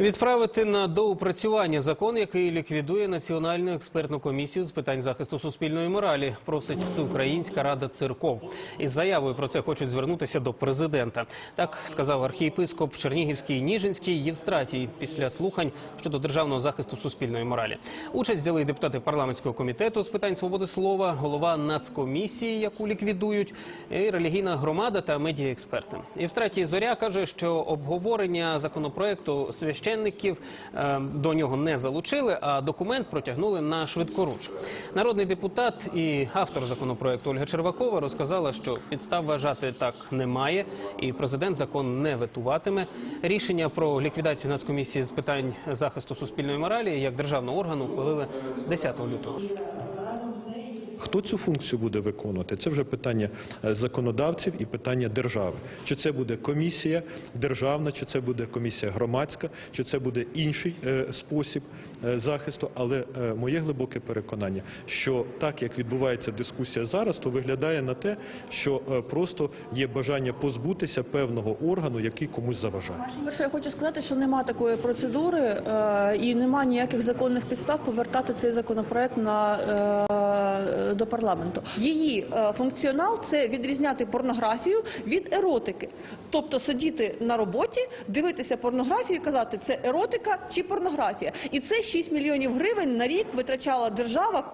Відправити на доопрацювання закон, який ліквідує Національну експертну комісію з питань захисту суспільної моралі, просить Всеукраїнська рада церков. Із заявою про це хочуть звернутися до президента. Так сказав архієпископ Чернігівський Ніжинський Євстратій після слухань щодо державного захисту суспільної моралі. Участь взяли депутати парламентського комітету з питань свободи слова, голова нацкомісії, яку ліквідують, і релігійна громада та медіаексперти. Євстратій Зоря каже, що обговорення законопроекту священників е, до нього не залучили, а документ протягнули на швидкоруч. Народний депутат і автор законопроекту Ольга Червакова розказала, що підстав вважати так немає, і президент закон не ветуватиме. Рішення про ліквідацію нацкомісії з питань захисту суспільної моралі як державного органу ухвалили 10 лютого. Хто цю функцію буде виконувати? Це вже питання е, законодавців і питання держави. Чи це буде комісія державна, чи це буде комісія громадська, чи це буде інший е, спосіб е, захисту. Але моє глибоке переконання, що так як відбувається дискусія зараз, то виглядає на те, що просто є бажання позбутися певного органу, який комусь заважає. Перше, я хочу сказати, що нема такої процедури і нема ніяких законних підстав повертати цей законопроект на до парламенту. Її е, функціонал це відрізняти порнографію від еротики, тобто сидіти на роботі, дивитися порнографію, і казати, це еротика чи порнографія, і це 6 мільйонів гривень на рік витрачала держава